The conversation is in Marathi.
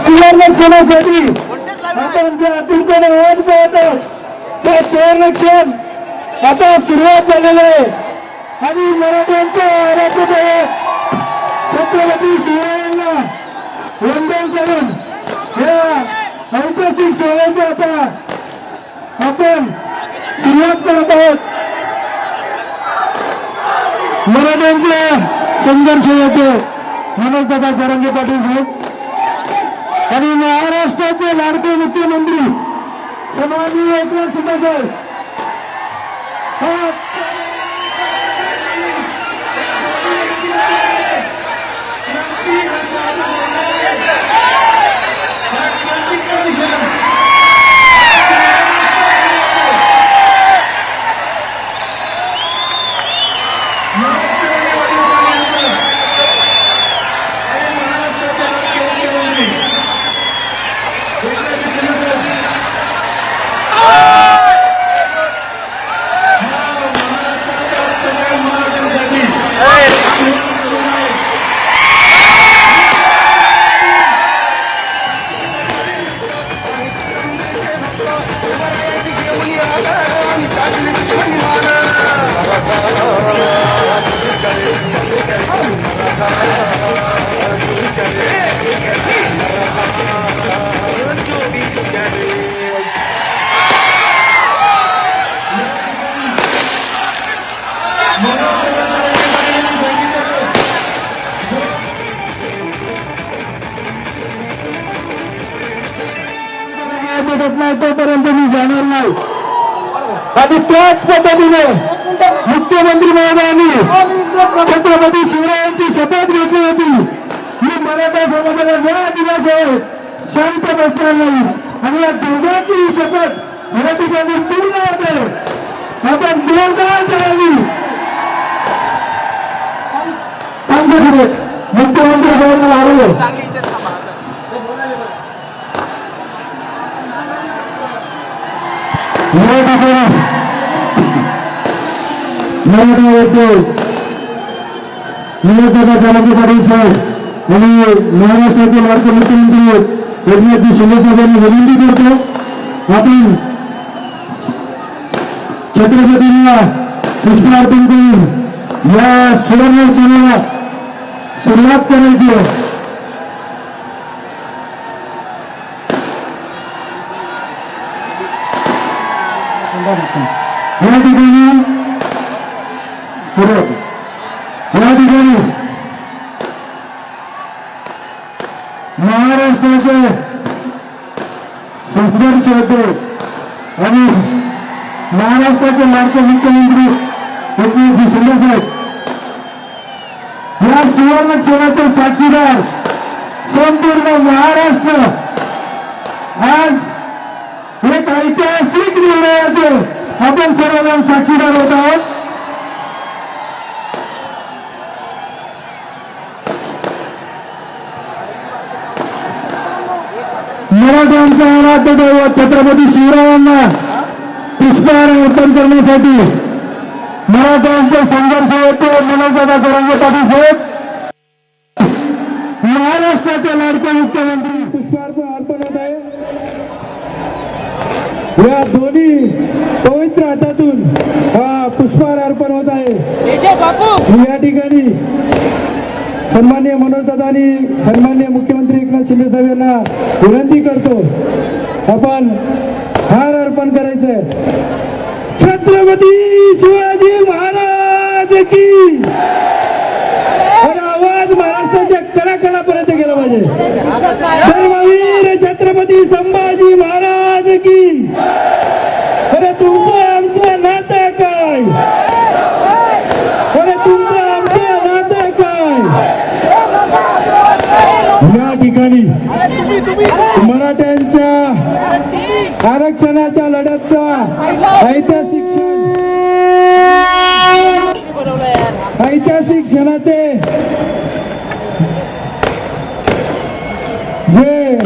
संरक्षणासाठी आपण जे आतुरतेने वाट पाहत ते संरक्षण आता सुरुवात झालेलं आहे. आणि मराठ्यांच्या आराध्य छत्रपती शिवरायांना वंदन करून या ऐतिहासिक सोहळ्याची आता आपण सुरुवात करत आहोत. मराठ्यांचे संघर्ष येते मनोज दादा जरंगे पाटील साहेब. आणि महाराष्ट्राचे लाडके मुख्यमंत्री सन्माननीय एकनाथ शिंदे साहेब. आणि त्याच पद्धतीने मुख्यमंत्री महोदयांनी छत्रपती शिवरायांची शपथ घेतली होती. मी मराठा समाजाला न्याय आहे. शांत बसणार नाही. आणि या दोघांची ही शपथ या ठिकाणी पूर्ण होते आपण जोरदार करावी मुख्यमंत्री साहेबांना आवडलं या ठिकाणी मराठा येतो नियोजका जनाजी पाटील साहेब आणि महाराष्ट्राचे माजी मुख्यमंत्री एकनाथजी शिंदे साहेबांनी विनंती करतो आपण छत्रपतींना पुष्पार्पण करून या सुवर्ण सणाला सुरुवात करायची आहे. या ठिकाणी पुढे. या ठिकाणी महाराष्ट्राचे संस्कारचे होते आणि महाराष्ट्राचे लाडके मुख्यमंत्री एकनाथजी शिंदे साहेब. या सुवर्ण क्षणाचे साक्षीदार संपूर्ण महाराष्ट्र आज निर्णयाचे आपण सर्वजण साक्षीदार होत आहोत. मराठ्यांचा आराध्य दैवत छत्रपती शिवरायांना पुष्पहार अर्पण करण्यासाठी मराठ्यांचे संघर्ष होतो मनोजदादा करंगे पाटील साहेब महाराष्ट्राचे लाडके मुख्यमंत्री. पुष्पार्पण या दोन्ही पवित्र हातातून हा पुष्पहार अर्पण होत आहे. या ठिकाणी सन्मान्य मनोजदादा आणि सन्मान्य मुख्यमंत्री एकनाथ शिंदे साहेब यांना विनंती करतो आपण हार अर्पण करायचंय. छत्रपती शिवाजी महाराज की! आवाज महाराष्ट्राच्या कणाकणापर्यंत गेला पाहिजे. छत्रपती संभाजी महाराज की अरे तुमचं आमचं नातं काय? अरे तुमचं आमचं नातं काय? या ठिकाणी मराठ्यांच्या आरक्षणाच्या लढ्याचा ऐतिहासिक क्षण ऐतिहासिक क्षणाचे जे